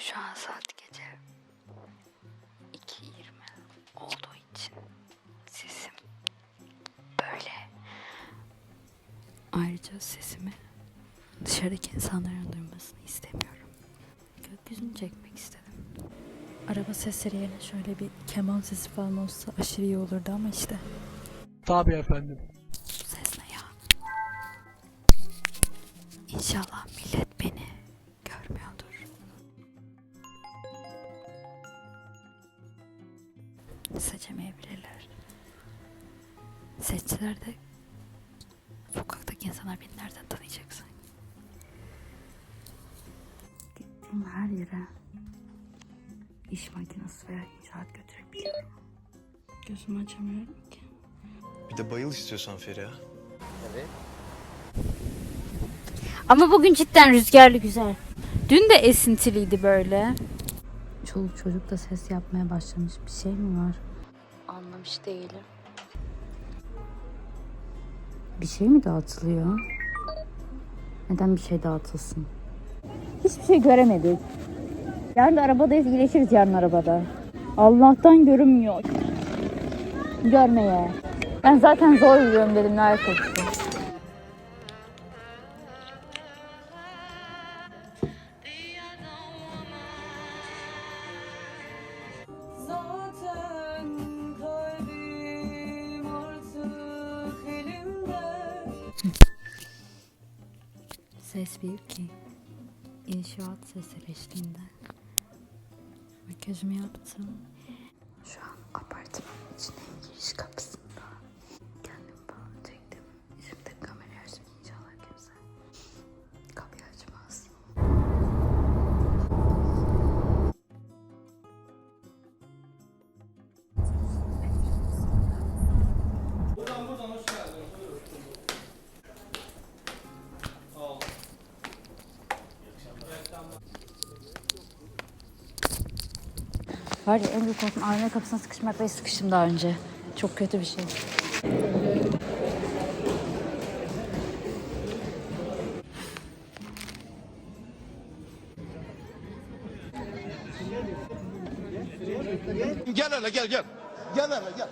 Şu an saat gece 2.20 olduğu için sesim böyle. Ayrıca sesimi dışarıdaki insanların duymasını istemiyorum. Gökyüzünü çekmek istedim. Araba sesleri yerine şöyle bir keman sesi falan olsa aşırı iyi olurdu ama işte. Tabii efendim. Bu ses ne ya? İnşallah millet Seçseler de sokaktaki insanlar beni nereden tanıyacaksın? Gittiğim her yere iş makinesi veya inşaat götürebiliyorum. Gözümü açamıyorum ki. Bir de bayıl istiyorsan Feriha. Ama bugün cidden rüzgarlı güzel. Dün de esintiliydi böyle. Çoluk çocuk da ses yapmaya başlamış. Bir şey mi var? Anlamış değilim. Bir şey mi dağıtılıyor? Neden bir şey dağıtılsın? Hiçbir şey göremedik. Yarın arabadayız, iyileşiriz yarın arabada. Allah'tan görünmüyor. Görmeye. Ben zaten zor yürüyorum dedim, ne Ses bir ki inşaat sesleri eşliğinde makyajımı yaptım. Var ya en büyük korkum AVM kapısına sıkışmak ve sıkıştım daha önce. Çok kötü bir şey. Gel hele gel gel. Gel hele gel.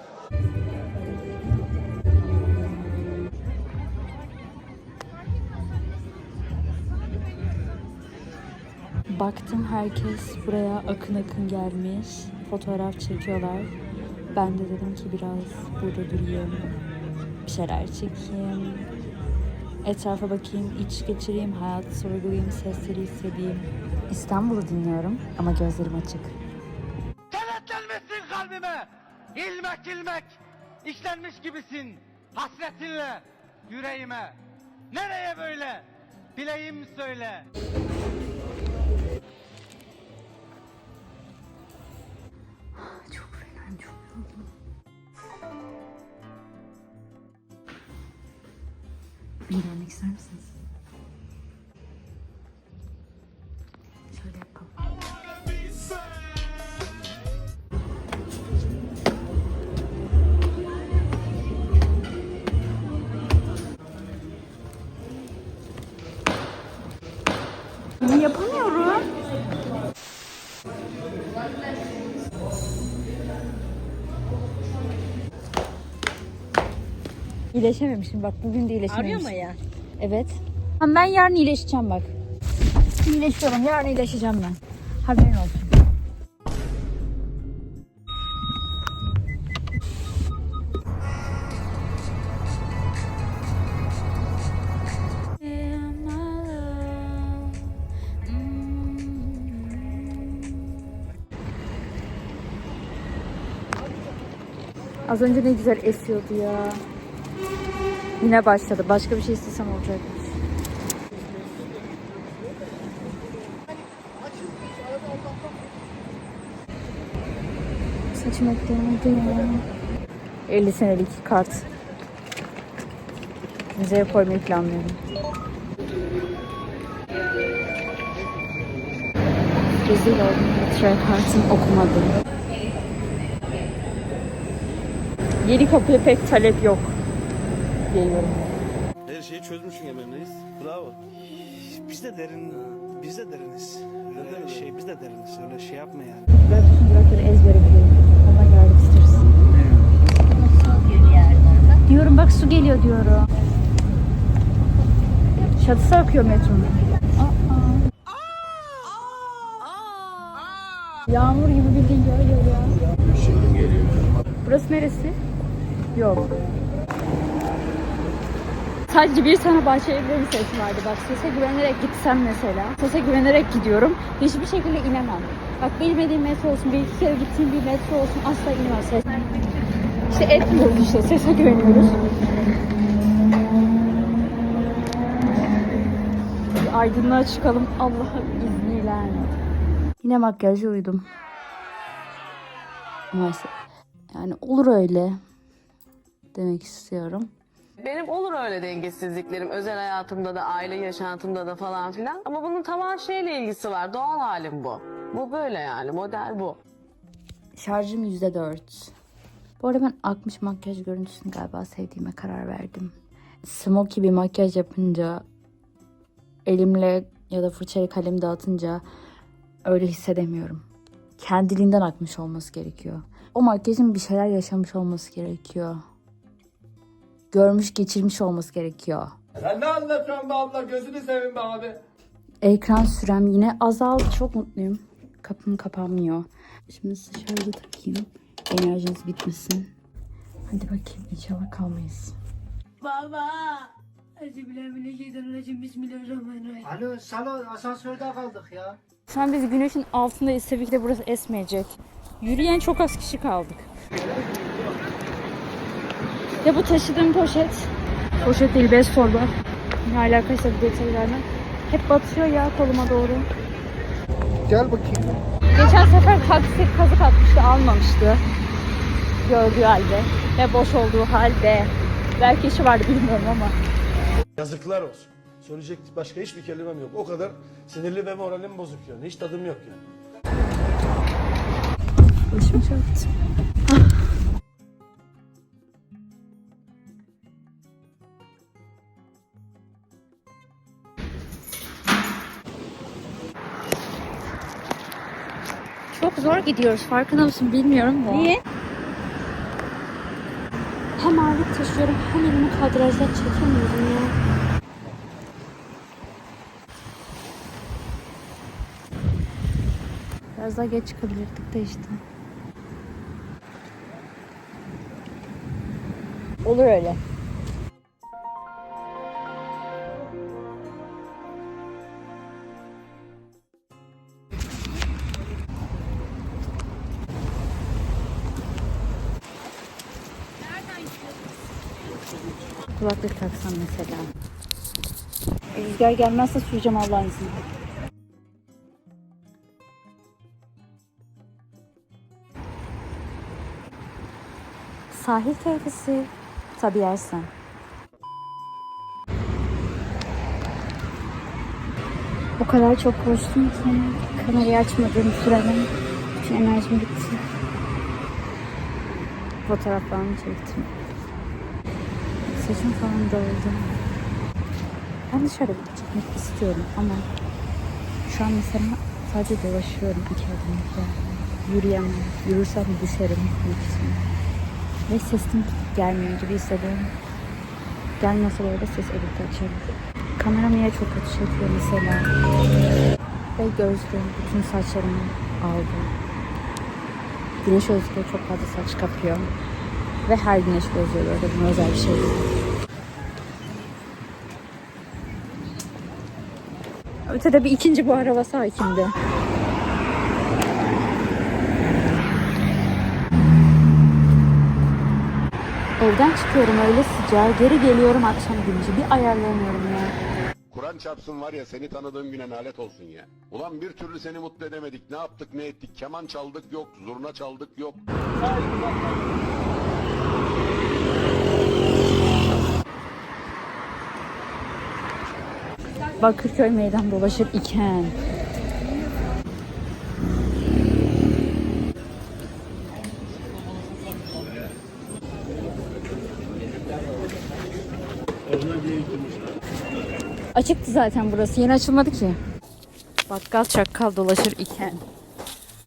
Baktım herkes buraya akın akın gelmiş. Fotoğraf çekiyorlar. Ben de dedim ki biraz burada durayım. Bir şeyler çekeyim. Etrafa bakayım, iç geçireyim, hayatı sorgulayayım, sesleri hissedeyim. İstanbul'u dinliyorum ama gözlerim açık. Kenetlenmişsin kalbime. İlmek ilmek işlenmiş gibisin hasretinle yüreğime. Nereye böyle? Bileyim söyle. Görmek ister misiniz? Yapamıyorum. İyileşememişim bak bugün de iyileşememişim. Arıyor mu ya? Evet. Ha, ben yarın iyileşeceğim bak. İyileşiyorum yarın iyileşeceğim ben. Haberin olsun. Az önce ne güzel esiyordu ya. Yine başladı. Başka bir şey istesem olacakmış. Saçım ekleyemedim ya. 50 senelik kart. Müzeye koymayı planlıyorum. Rezil oldum. Metro kartım okumadım. Yeni kapıya pek talep yok. Geliyorum. Her şeyi çözmüşsün Emre'yiz. Bravo. Biz de derin, biz de deriniz. Bizde de şey biz de deriniz öyle şey yapma yani. Ben bütün durakları ezbere biliyorum. Allah yardımcısı Diyorum bak su geliyor diyorum. Çatısı akıyor metronun. Yağmur gibi bildiğin yağıyor ya. Burası neresi? Yok. Sadece bir tane bahçe evleri seçim vardı. Bak sese güvenerek gitsem mesela. Sese güvenerek gidiyorum. Hiçbir şekilde inemem. Bak bilmediğim metro olsun, bir iki kere gittiğim bir metro olsun asla inemem. Ses... İşte etmiyoruz işte, sese güveniyoruz. Bir aydınlığa çıkalım Allah'ın izniyle. Yine makyajla uyudum. Maalesef. Yani olur öyle demek istiyorum. Benim olur öyle dengesizliklerim özel hayatımda da aile yaşantımda da falan filan. Ama bunun tamam şeyle ilgisi var. Doğal halim bu. Bu böyle yani model bu. Şarjım %4. Bu arada ben akmış makyaj görüntüsünü galiba sevdiğime karar verdim. Smoky bir makyaj yapınca elimle ya da fırçayla kalem dağıtınca öyle hissedemiyorum. Kendiliğinden akmış olması gerekiyor. O makyajın bir şeyler yaşamış olması gerekiyor. Görmüş geçirmiş olması gerekiyor. Sen ne anlatıyorsun be abla gözünü seveyim be abi. Ekran sürem yine azaldı. Çok mutluyum. Kapım kapanmıyor. Şimdi size şöyle takayım. Enerjiniz bitmesin. Hadi bakayım inşallah kalmayız. Alo salon asansörde kaldık ya. Şu an biz güneşin altındayız. Tabii ki de burası esmeyecek. Yürüyen çok az kişi kaldık. Ya bu taşıdığım poşet. Poşet değil bez torba. Ne alakaysa bu detayı vermem. Hep batıyor ya koluma doğru. Gel bakayım. Geçen sefer taksi kazık atmıştı almamıştı. Gördüğü halde. Ve boş olduğu halde. Belki işi vardı bilmiyorum ama. Yazıklar olsun. Söyleyecek başka hiçbir kelimem yok. O kadar sinirli ve moralim bozuk yani. Hiç tadım yok yani. Başım çarptı. Çok zor gidiyoruz. Farkında mısın bilmiyorum da. Niye? Hem ağırlık taşıyorum hem elimi kadrajdan çekemiyorum ya. Biraz daha geç çıkabilirdik de işte. Olur öyle. Kulaklık taksam mesela. Rüzgar gelmezse süreceğim Allah'ın izniyle. Sahil keyfisi tabii yersen. O kadar çok koştum ki kamerayı açmadığım süreden bütün enerjim bitti. Fotoğraflarımı çektim. Saçım falan dağıldı. Ben dışarı çıkmak istiyorum ama şu an mesela sadece dolaşıyorum iki adım iki. Yürüyemem. Yürürsem düşerim ihtimalle. Ve sesim gelmiyor gibi hissediyorum. Gelmese de ses edit açarım. Kameram yine çok kötü çekiyor mesela. Ve gözlüğüm bütün saçlarımı aldı. Güneş gözlüğü çok fazla saç kapıyor. Ve her güneş gözlüğü böyle buna özel bir şey değil. Ötede bir ikinci bu araba sakindi. Evden çıkıyorum öyle sıcağı, geri geliyorum akşam gündüzü. Bir ayarlayamıyorum ya. Kur'an çarpsın var ya seni tanıdığım güne nalet olsun ya. Ulan bir türlü seni mutlu edemedik. Ne yaptık ne ettik. Keman çaldık yok. Zurna çaldık yok. Bakırköy meydan dolaşır iken. Açıktı zaten burası. Yeni açılmadı ki. Bakkal çakkal dolaşır iken.